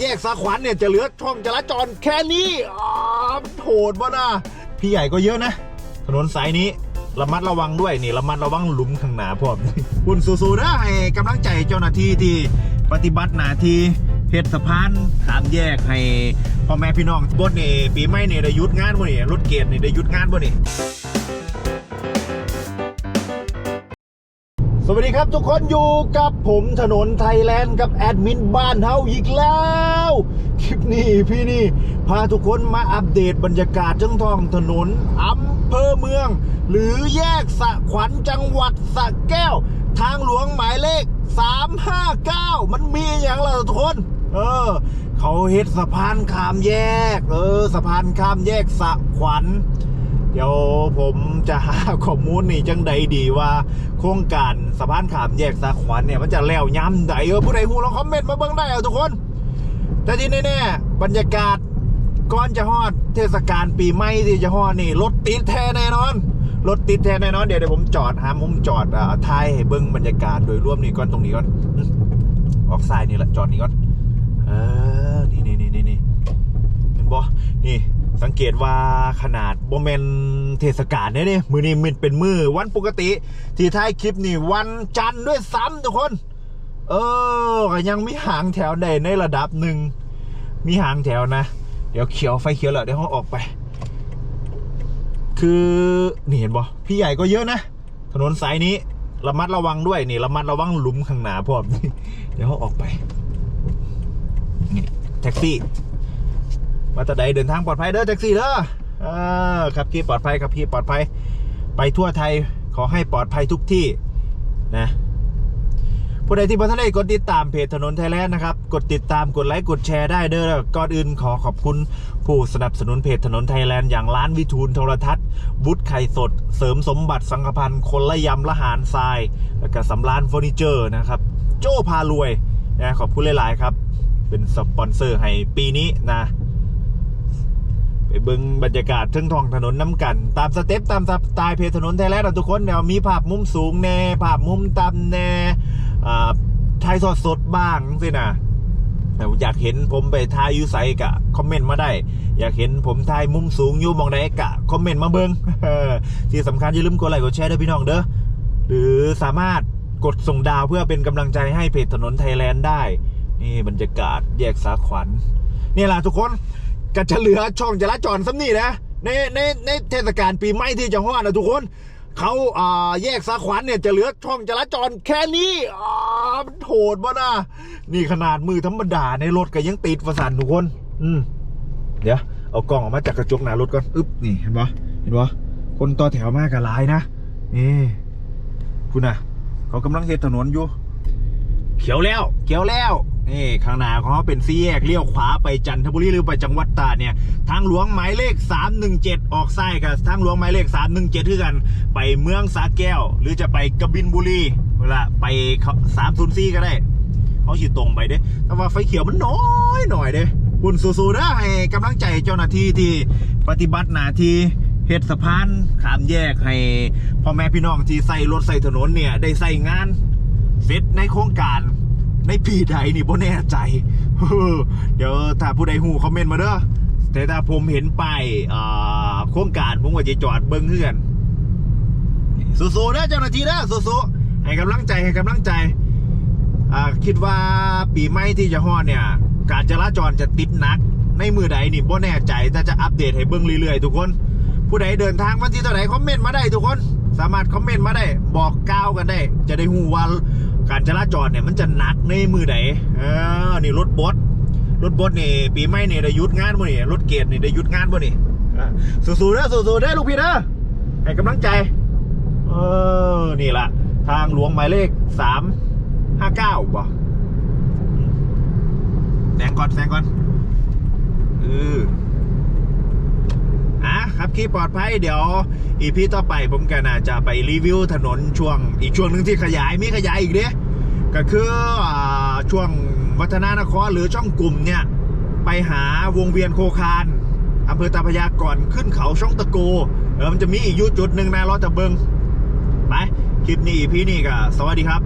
แยกสาขวัญเนี่ยจะเหลือช่องจราจรแค่นี้อ๋อโหดวะนะพี่ใหญ่ก็เยอะนะ ถนนสายนี้ระมัดระวังด้วยนี่ระมัดระวังหลุมข้างหน้าพร้อมคุณสู้ๆนะให้กำลังใจเจ้าหน้าที่ที่ปฏิบัติหน้าที่เพชรสะพานขามแยกให้พ่อแม่พี่น้องบดนี่ปีใหม่นี่ได้ยุดงานบ่นี่รถเกตนี่ได้ยุดงานบ่นี่ สวัสดีครับทุกคนอยู่กับผมถนนไทยแลนด์กับแอดมินบ้านเฮาอีกแล้ว คลิปนี้พี่นี่ พาทุกคนมาอัปเดตบรรยากาศจังท้องถนนอำเภอเมือง หรือแยกสะขวัญจังหวัดสะแก้ว ทางหลวงหมายเลข 359 มันมีอย่างไรทุกคน เออ เขาเฮ็ดสะพานข้ามแยก เออ สะพานข้ามแยกสะขวัญ เดี๋ยวผมจะหาข้อมูลนี่จังใดดีว่า โครงการสะพานขามแยกสาขวัญเนี่ยมันจะแล้วย้ำใดเออผู้ใดหูลองคอมเมนต์มาเบิ่งได้เอาทุกคน แต่ที่แน่ๆบรรยากาศก่อนจะฮอดเทศกาลปีใหม่ที่จะฮอดนี่รถติดแท้แน่นอนรถติดแท้แน่นอนเดี๋ยวเดี๋ยวผมจอดหามุมจอดอ่าถ่ายให้เบิ่งบรรยากาศโดยรวมนี่ก่อนตรงนี้ก่อนอออกซ้ายนี่แหละจอดนี่ก่อนเออนี่นี่นี่นี่นี่เห็นบ่นี่ สังเกตว่าขนาดโมเมนเทศกาลเนี่ยนี่มือนี้มันเป็นมือวันปกติ ที่ท้ายคลิปนี่วันจันทร์ด้วยซ้ำทุกคน เออก็ยังมีหางแถวใดในระดับหนึ่ง มีหางแถวนะ เดี๋ยวเขียวไฟเขียวแล้วเดี๋ยวเขาออกไป คือนี่เห็นบ่พี่ใหญ่ก็เยอะนะ ถนนสายนี้ระมัดระวังด้วยนี่ระมัดระวังหลุมข้างหน้าพร้อมเดี๋ยวเขาออกไปนี่แท็กซี่ มาแตะใดเดินทางปลอดภัยเด้อแท็กซี่เด้อเออขับขี่ปลอดภัยขับขี่ปลอดภัย ไปทั่วไทยขอให้ปลอดภัยทุกที่นะผู้ใดที่พัฒนากดติดตามเพจถนนไทยแลนด์นะครับ กดติดตามกดไลค์กดแชร์ได้เด้อก่อนอื่นขอขอบคุณผู้สนับสนุนเพจถนนไทยแลนด์อย่างร้านวิทูลโทรทัศน์บุตรไข่สด เสริมสมบัติสังฆพันธ์คนละยำละหารทราย แล้วก็สำรานเฟอร์นิเจอร์นะครับ โจ้พารวยนะขอบคุณหลาย ๆ ครับ เป็นสปอนเซอร์ให้ปีนี้นะ ไปเบิ่งบรรยากาศเทิงท้องถนนน้ำกัน ตามสเต็ปตามสไตล์เพจถนนไทยแลนด์อะทุกคนเดี๋ยวมีภาพมุมสูงแน่ภาพมุมต่ำแน่อ่ายสดสดบ้างสินะแต่อยากเห็นผมไปถ่ายยูไซกะคอมเมนต์มาได้ อยากเห็นผมถ่ายมุมสูงอยู่มองใดกะคอมเมนต์มาเบิงที่สำคัญอย่าลืมกดไลค์กดแชร์ด้วยพี่น้องเด้อหรือสามารถกดส่งดาวเพื่อเป็นกำลังใจให้เพจถนนไทยแลนด์ได้ นี่บรรยากาศแยกสาขวัญนี่แหละทุกคน ก็จะเหลือช่องจราจรซ้ำนี่นะในในในเทศกาลปีใหม่ที่จะฮอดนะทุกคนเขาอ่าแยกสาขวัญเนี่ยจะเหลือช่องจราจรแค่นี้อ่ามโหดวะนะนี่ขนาดมือธรรมดาในรถก็ยังติดประสานทุกคน อืมเดี๋ยวเอากล้องออกมาจากกระจกหน้ารถก่อนอึ๊บนี่เห็นปะเห็นปะคนต่อแถวมากกับลายนะนี่คุณน่ะเขากำลังเฮ็ดถนนอยู่ เขียวแล้ว เขียวแล้ว นี่ข้างหน้าเขาเป็นสี่แยกเลี้ยวขวาไปจันทบุรีหรือไปจังหวัดตราดเนี่ย ทางหลวงหมายเลข 317 ออกซ้ายกับทางหลวงหมายเลข 317คือกัน ไปเมืองสาแก้ว หรือจะไปกบินบุรีเวลาไป304ก็ได้เขาอยู่ตรงไปเด้แต่ว่าไฟเขียวมันน้อยหน่อยเด้คุณสู้ๆนะให้กำลังใจเจ้าหน้าที่ที่ปฏิบัติหน้าที่เฮ็ดสะพานขามแยกให้พ่อแม่พี่น้องที่ใส่รถใส่ถนนเนี่ยได้ใส่งานเสร็จในโครงการ ในปีใดนี่บ่แน่ใจ เดี๋ยวถ้าผู้ใดหูคอมเมนต์มาเด้อแต่ถ้าผมเห็นป้ายอ่าโครงการผมก็จะจอดเบิ้งเฮือนสู้ๆนะเจ้าหน้าที่นะสู้ๆให้กำลังใจให้กำลังใจอ่าคิดว่าปีใหม่ที่จะฮอดเนี่ย การจราจรจะติดนัก ในมือใดนี่บ่แน่ใจแต่จะอัปเดตให้เบิ้งเรื่อยๆทุกคน ผู้ใดเดินทางมาที่ตัวไหนคอมเมนต์มาได้ทุกคน สามารถคอมเมนต์มาได้ บอกกล่าวกันได้ จะได้หูว่า การจราจรเนี่ยมันจะหนักในมือไหนเออนี่รถบดรถบดนี่ปีใหม่นี่ได้ยุดงานบ่นี่รถเกตนี่ได้ยุดงานบ่นี่สู้ๆเด้อสู้ๆเด้อลูกพี่เด้อให้กำลังใจ เออ นี่ละทางหลวงหมายเลขสามห้าเก้าบ่แซงก่อนแซงก่อนเออ ครับขี่ปลอดภัยเดี๋ยวอีพีต่อไปผมก็น่าจะไปรีวิวถนนช่วงอีกช่วงหนึ่งที่ขยายมีขยายอีกเด้ก็คืออช่วงวัฒนานครหรือช่องกลุ่มเนี่ยไปหาวงเวียนโคคานอำเภอตาพยาก่อนขึ้นเขาช่องตะโกเออมันจะมีอีกยุจุดหนึ่งนะรอจะเบิงไปคลิปนี้อีพีนี้ก็สวัสดีครับ